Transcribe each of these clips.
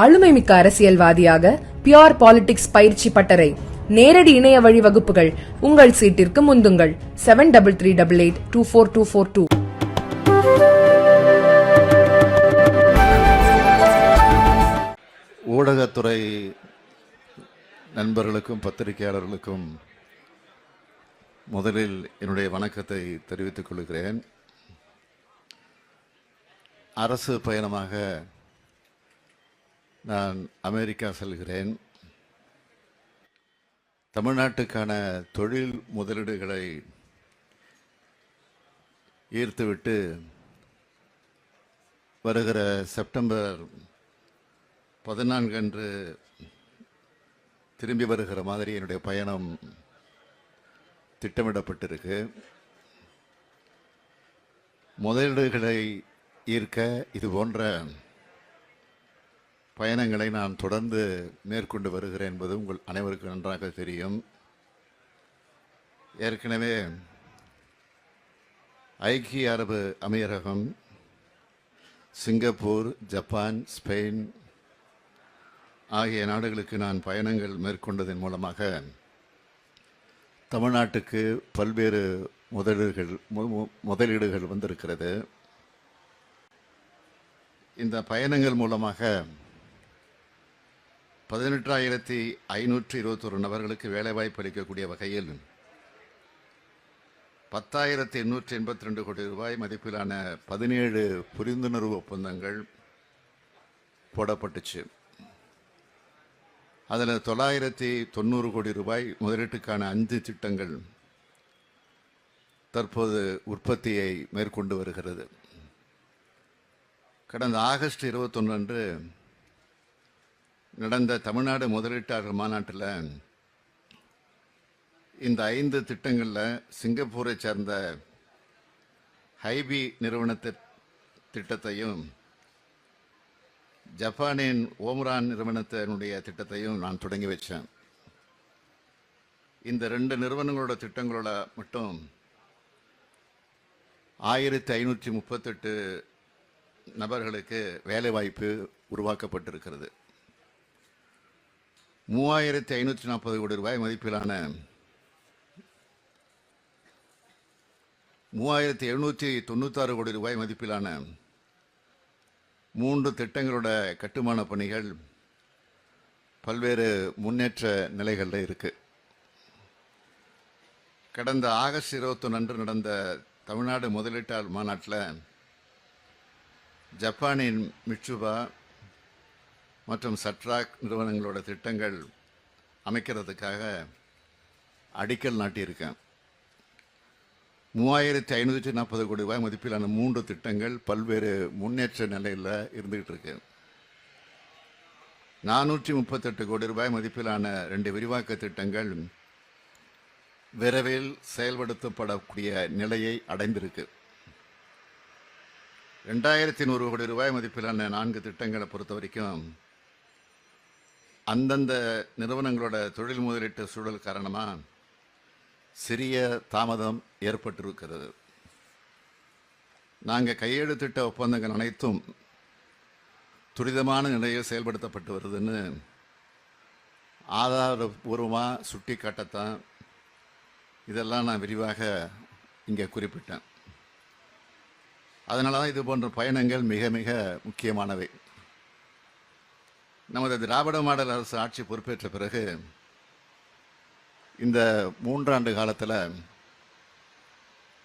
ஆளுமை மிக்க அரசியல்வாதியாக பியோர் பாலிடிக்ஸ் பயிற்சி பட்டறை நேரடி இணைய வழி வகுப்புகள் உங்கள் சீட்டிற்கு முந்துங்கள். Seven double three double eight two four two four two ஊடகத்துறை நண்பர்களுக்கும் பத்திரிகையாளர்களுக்கும் முதலில் என்னுடைய வணக்கத்தை தெரிவித்துக் கொள்கிறேன். அரசு பயணமாக நான் அமெரிக்கா செல்கிறேன். தமிழ்நாட்டுக்கான தொழில் முதலீடுகளை ஈர்த்துவிட்டு வருகிற செப்டம்பர் பதினான்கு அன்று திரும்பி வருகிற மாதிரி என்னுடைய பயணம் திட்டமிடப்பட்டிருக்கு. முதலீடுகளை ஈர்க்க இது போன்ற பயணங்களை நான் தொடர்ந்து மேற்கொண்டு வருகிறேன் என்பது உங்கள் அனைவருக்கும் நன்றாக தெரியும். ஏற்கனவே ஐக்கிய அரபு அமீரகம் சிங்கப்பூர் ஜப்பான் ஸ்பெயின் ஆகிய நாடுகளுக்கு நான் பயணங்கள் மேற்கொண்டதன் மூலமாக தமிழ்நாட்டுக்கு பல்வேறு முதலீடுகள் மு- மு- முதலீடுகள் வந்திருக்கிறது. இந்த பயணங்கள் மூலமாக பதினெட்டாயிரத்தி ஐநூற்றி இருபத்தொரு நபர்களுக்கு வேலைவாய்ப்பு அளிக்கக்கூடிய வகையில் பத்தாயிரத்தி எண்ணூற்றி எண்பத்தி ரெண்டு கோடி ரூபாய் மதிப்பிலான பதினேழு புரிந்துணர்வு ஒப்பந்தங்கள் போடப்பட்டுச்சு. அதில் தொள்ளாயிரத்தி தொண்ணூறு கோடி ரூபாய் முதலீட்டுக்கான அஞ்சு திட்டங்கள் தற்போது உற்பத்தியை மேற்கொண்டு வருகிறது. கடந்த ஆகஸ்ட் இருபத்தொன்று அன்று நடந்த தமிழ்நாடு முதலீட்டாளர் மாநாட்டில் இந்த ஐந்து திட்டங்களில் சிங்கப்பூரை சேர்ந்த ஹைபி நிறுவனத்தை திட்டத்தையும் ஜப்பானின் ஓம்ரான் நிறுவனத்தினுடைய திட்டத்தையும் நான் தொடங்கி வச்சேன். இந்த ரெண்டு நிறுவனங்களோட திட்டங்களோட மட்டும் ஆயிரத்தி ஐநூற்றி முப்பத்தெட்டு நபர்களுக்கு வேலைவாய்ப்பு உருவாக்கப்பட்டிருக்கிறது. மூவாயிரத்தி ஐநூற்றி நாற்பது கோடி ரூபாய் மதிப்பிலான மூவாயிரத்தி எழுநூற்றி தொண்ணூத்தாறு கோடி ரூபாய் மதிப்பிலான மூன்று திட்டங்களோட கட்டுமான பணிகள் பல்வேறு முன்னேற்ற நிலைகளில் இருக்குது கடந்த ஆகஸ்ட் இருபத்தொன்று அன்று நடந்த தமிழ்நாடு முதலீட்டாளர் மாநாட்டில் ஜப்பானின் மிட்சுபா மற்றும் சட்ராக் நிறுவனங்களோட திட்டங்கள் அமைக்கிறதுக்காக அடிக்கல் நாட்டியிருக்கேன். மூவாயிரத்தி ஐநூற்றி நாற்பது கோடி ரூபாய் மதிப்பிலான மூன்று திட்டங்கள் பல்வேறு முன்னேற்ற நிலையில் இருந்துகிட்டு இருக்கு நானூற்றி முப்பத்தெட்டு கோடி ரூபாய் மதிப்பிலான ரெண்டு விரிவாக்க திட்டங்கள் விரைவில் செயல்படுத்தப்படக்கூடிய நிலையை அடைந்திருக்கு. ரெண்டாயிரத்தி நூறு கோடி ரூபாய் மதிப்பிலான நான்கு திட்டங்களை பொறுத்த வரைக்கும் அந்தந்த நிறுவனங்களோட தொழில் முதலீட்டு சூழல் காரணமாக சிறிய தாமதம் ஏற்பட்டிருக்கிறது. நாங்கள் கையெழுத்திட்ட ஒப்பந்தங்கள் அனைத்தும் துரிதமான நிலையில் செயல்படுத்தப்பட்டு வருதுன்னு ஆதாரபூர்வமாக சுட்டி காட்டத்தான் இதெல்லாம் நான் விரிவாக இங்கே குறிப்பிட்டேன். அதனால தான் இது போன்ற பயணங்கள் மிக மிக முக்கியமானவை. நமது திராவிட மாடல் அரசு ஆட்சி பொறுப்பேற்ற பிறகு இந்த மூன்றாண்டு காலத்தில்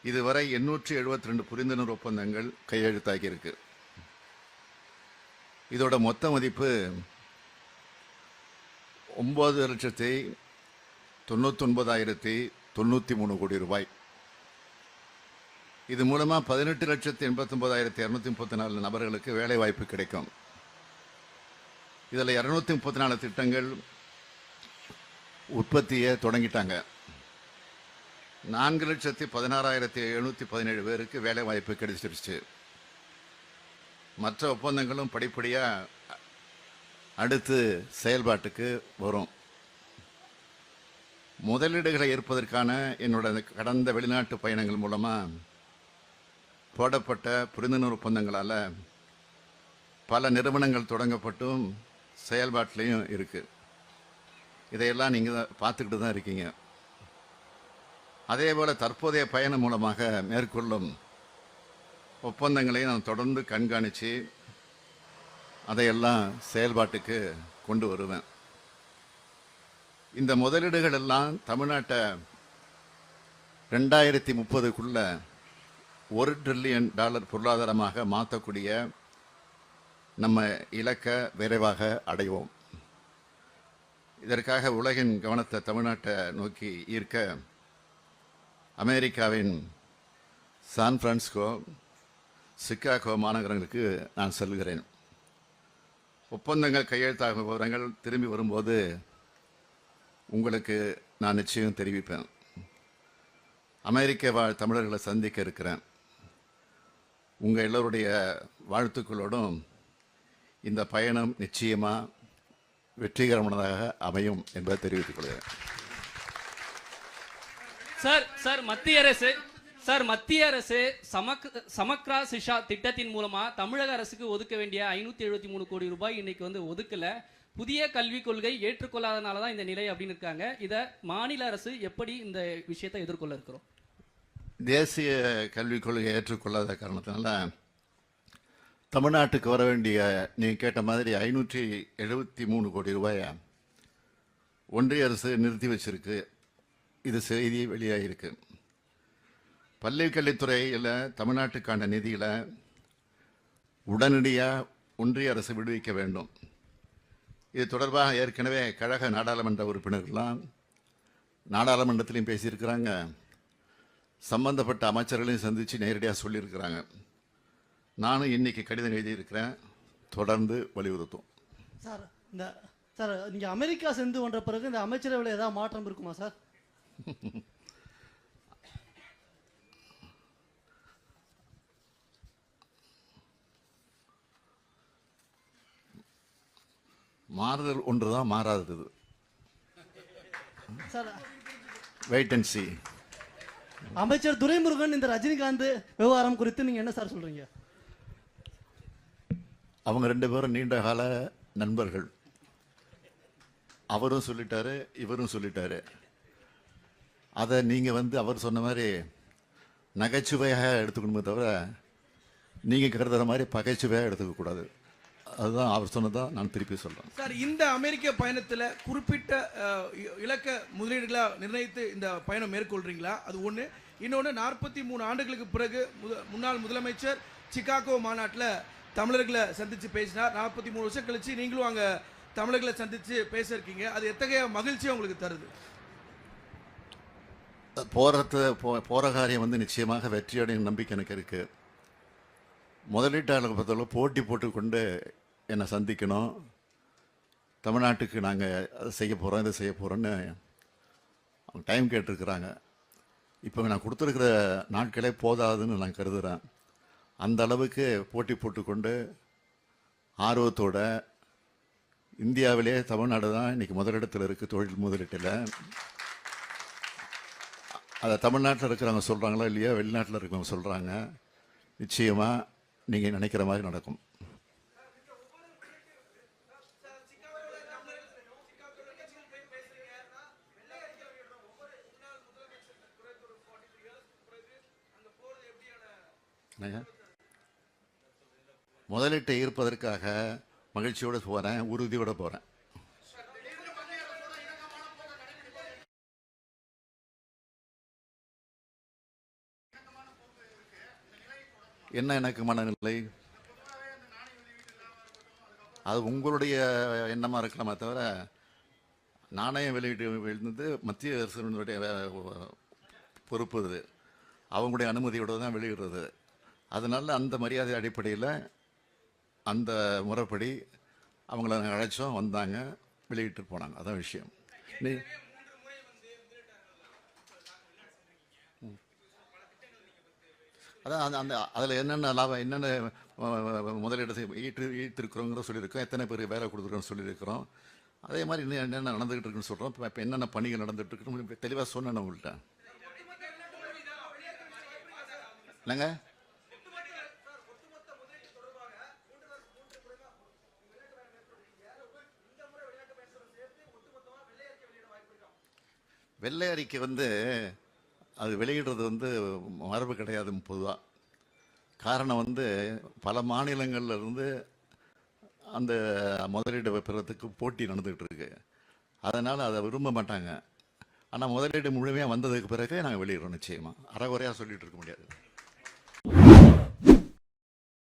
இதுவரை எண்ணூற்றி எழுபத்தி ரெண்டு புரிந்துணர்வு ஒப்பந்தங்கள் கையெழுத்தாகியிருக்கு. இதோட மொத்த மதிப்பு ஒம்பது லட்சத்தி தொண்ணூத்தொன்பதாயிரத்தி தொண்ணூற்றி மூணு கோடி ரூபாய். இது மூலமாக பதினெட்டு லட்சத்தி எண்பத்தொம்பதாயிரத்தி இரநூத்தி முப்பத்தி நாலு நபர்களுக்கு வேலைவாய்ப்பு கிடைக்கும். இதில் இரநூத்தி முப்பத்தி நாலு திட்டங்கள் உற்பத்தியை தொடங்கிட்டாங்க. நான்கு லட்சத்தி பதினாறாயிரத்தி எழுநூற்றி பதினேழு பேருக்கு வேலை வாய்ப்பு கிடைச்சிருச்சு. மற்ற ஒப்பந்தங்களும் படிப்படியாக அடுத்து செயல்பாட்டுக்கு வரும். முதலீடுகளை ஏற்பதற்கான என்னோட கடந்த வெளிநாட்டு பயணங்கள் மூலமாக போடப்பட்ட புரிந்துணர்வு ஒப்பந்தங்களால் பல நிறுவனங்கள் தொடங்கப்பட்டும் செயல்பாட்டிலையும் இருக்குது இதையெல்லாம் நீங்கள் தான் பார்த்துக்கிட்டு தான் இருக்கீங்க. அதே போல் தற்போதைய பயணம் மூலமாக மேற்கொள்ளும் ஒப்பந்தங்களையும் நான் தொடர்ந்து கண்காணித்து அதையெல்லாம் செயல்பாட்டுக்கு கொண்டு வருவேன். இந்த முதலீடுகள் எல்லாம் தமிழ்நாட்டை ரெண்டாயிரத்தி முப்பதுக்குள்ள ஒரு ட்ரில்லியன் டாலர் பொருளாதாரமாக மாற்றக்கூடிய நம்ம இலக்கை விரைவாக அடைவோம். இதற்காக உலகின் கவனத்தை தமிழ்நாட்டை நோக்கி ஈர்க்க அமெரிக்காவின் சான் பிரான்சிஸ்கோ சிக்காகோ மாநகரங்களுக்கு நான் செல்கிறேன். ஒப்பந்தங்கள் கையெழுத்தாக விவரங்கள் திரும்பி வரும்போது உங்களுக்கு நான் நிச்சயம் தெரிவிப்பேன். அமெரிக்க வாழ் தமிழர்களை சந்திக்க இருக்கிறேன். உங்கள் எல்லோருடைய வாழ்த்துக்களோடும் இந்த பயணம் நிச்சயமாக வெற்றிகரமானதாக அமையும் என்பதை தெரிவித்துக் கொள்கிறேன். சார் சார் மத்திய அரசு சார் மத்திய அரசு சமக் சமக்ரா சிஷா திட்டத்தின் மூலமா தமிழக அரசுக்கு ஒதுக்க வேண்டிய ஐநூத்தி எழுபத்தி மூணு கோடி ரூபாய் இன்னைக்கு வந்து ஒதுக்கல. புதிய கல்விக் கொள்கை ஏற்றுக்கொள்ளாதனால தான் இந்த நிலை அப்படின்னு இருக்காங்க. இதை மாநில அரசு எப்படி இந்த விஷயத்தை எதிர்கொள்ள இருக்கிறோம்? தேசிய கல்விக் கொள்கையை ஏற்றுக்கொள்ளாத காரணத்தினால தமிழ்நாட்டுக்கு வர வேண்டிய நீங்கள் கேட்ட மாதிரி ஐநூற்றி எழுபத்தி மூணு கோடி ரூபாயை ஒன்றிய அரசு நிறுத்தி வச்சிருக்கு. இது செய்தி வெளியாகிருக்கு பள்ளி கல்வித்துறையில் தமிழ்நாட்டுக்கான நிதியில் உடனடியாக ஒன்றிய அரசு விடுவிக்க வேண்டும். இது தொடர்பாக ஏற்கனவே கழக நாடாளுமன்ற உறுப்பினர்கள்லாம் நாடாளுமன்றத்திலையும் பேசியிருக்கிறாங்க. சம்பந்தப்பட்ட அமைச்சர்களையும் சந்தித்து நேரடியாக சொல்லியிருக்கிறாங்க. நானும் இன்னைக்கு கடிதம் எழுதியிருக்கிறேன். தொடர்ந்து வலியுறுத்தும். சார் இந்த சார் நீங்க அமெரிக்கா சென்று வந்த பிறகு இந்த அமைச்சரவையில் ஏதாவது மாற்றம் இருக்குமா சார்? மாறுதல் ஒன்று தான் மாறாதது. சார் வெயிட் அண்ட் சி அமைச்சர் துரைமுருகன் இந்த ரஜினிகாந்த் விவகாரம் குறித்து நீங்க என்ன சார் சொல்றீங்க? அவங்க ரெண்டு பேரும் நீண்ட கால நண்பர்கள். அவரும் சொல்லிட்டாரு இவரும் சொல்லிட்டாரு. அதை நீங்கள் வந்து அவர் சொன்ன மாதிரி நகைச்சுவையாக எடுத்துக்கணுமே தவிர நீங்கள் கருதுகிற மாதிரி பகைச்சுவையாக எடுத்துக்கக்கூடாது அதுதான் அவர் சொன்னதான் நான் திருப்பி சொல்கிறேன் சார் இந்த அமெரிக்க பயணத்தில் குறிப்பிட்ட இ- இலக்க முதலீடுகளாக நிர்ணயித்து இந்த பயணம் மேற்கொள்கிறீங்களா அது ஒன்று இன்னொன்று நாற்பத்தி மூணு ஆண்டுகளுக்கு பிறகு முன்னாள் முதலமைச்சர் சிகாகோ மாநாட்டில் தமிழர்களை சந்தித்து பேசினார் நாற்பத்தி மூணு வருஷம் கழிச்சு நீங்களும் அங்கே தமிழர்களை சந்தித்து பேசியிருக்கீங்க. அது எத்தகைய மகிழ்ச்சியை உங்களுக்கு தருது? போகிறது போ போகிற காரியம் வந்து நிச்சயமாக வெற்றியடையும் நம்பிக்கை எனக்கு இருக்குது முதலீட்டாளர் பொறுத்தவரை போட்டி போட்டுக்கொண்டு என்னை சந்திக்கணும். தமிழ்நாட்டுக்கு நாங்கள் அதை செய்ய போகிறோம் இதை செய்ய போகிறோன்னு அவங்க டைம் கேட்டிருக்கிறாங்க. இப்போ நான் கொடுத்துருக்கிற நாட்களே போதாதுன்னு நான் கருதுகிறேன் அந்த அளவுக்கு போட்டி போட்டுக்கொண்டு ஆர்வத்தோட இந்தியாவிலே தமிழ்நாடு தான் இன்றைக்கி முதலிடத்தில் இருக்குது தொழில் முதலீட்டில். அதை தமிழ்நாட்டில் இருக்கிறவங்க சொல்கிறாங்களா இல்லையா? வெளிநாட்டில் இருக்கிறவங்க சொல்கிறாங்க நிச்சயமாக நீங்கள் நினைக்கிற மாதிரி நடக்கும். Yeah. முதலீட்டை ஈர்ப்பதற்காக மகிழ்ச்சியோடு போகிறேன் உறுதியோடு போகிறேன் என்ன எனக்கு மனநிலை? அது உங்களுடைய எண்ணமாக இருக்கலாமே தவிர நாணயம் வெளியிட்டு விழுந்தது மத்திய அரசினுடைய பொறுப்பு இது. அவங்களுடைய அனுமதியோடு தான் வெளியிடுறது. அதனால அந்த மரியாதை அடிப்படையில் அந்த முறைப்படி அவங்கள நாங்கள் அழைச்சோம் வந்தாங்க வெளியிட்டு போனாங்க. அதான் விஷயம். நீ அதான் அந்த அந்த அதில் என்னென்ன லாபம் என்னென்ன முதலீடு ஈட்டு ஈட்டிருக்கிறோங்கிற சொல்லியிருக்கோம் எத்தனை பேர் வேலை கொடுத்துருக்கோன்னு சொல்லியிருக்கிறோம். அதே மாதிரி இன்னும் என்னென்ன நடந்துகிட்டு இருக்குன்னு சொல்கிறோம் இப்போ இப்போ என்னென்ன பணிகள் நடந்துட்டு இருக்குன்னு தெளிவாக சொன்னேன் உங்கள்கிட்ட என்னங்க? வெள்ளை அறிக்கை வந்து அது வெளியிடுறது வந்து மரபு கிடையாது பொதுவாக காரணம் வந்து பல மாநிலங்களில் இருந்து அந்த முதலீடு பெறத்துக்கு போட்டி நடந்துகிட்டு இருக்கு அதனால் அதை விரும்ப மாட்டாங்க. ஆனால் முதலீடு முழுமையாக வந்ததுக்கு பிறகு நாங்கள் வெளியிடுறோம் நிச்சயமாக அறகுறையாக சொல்லிகிட்டு இருக்க முடியாது.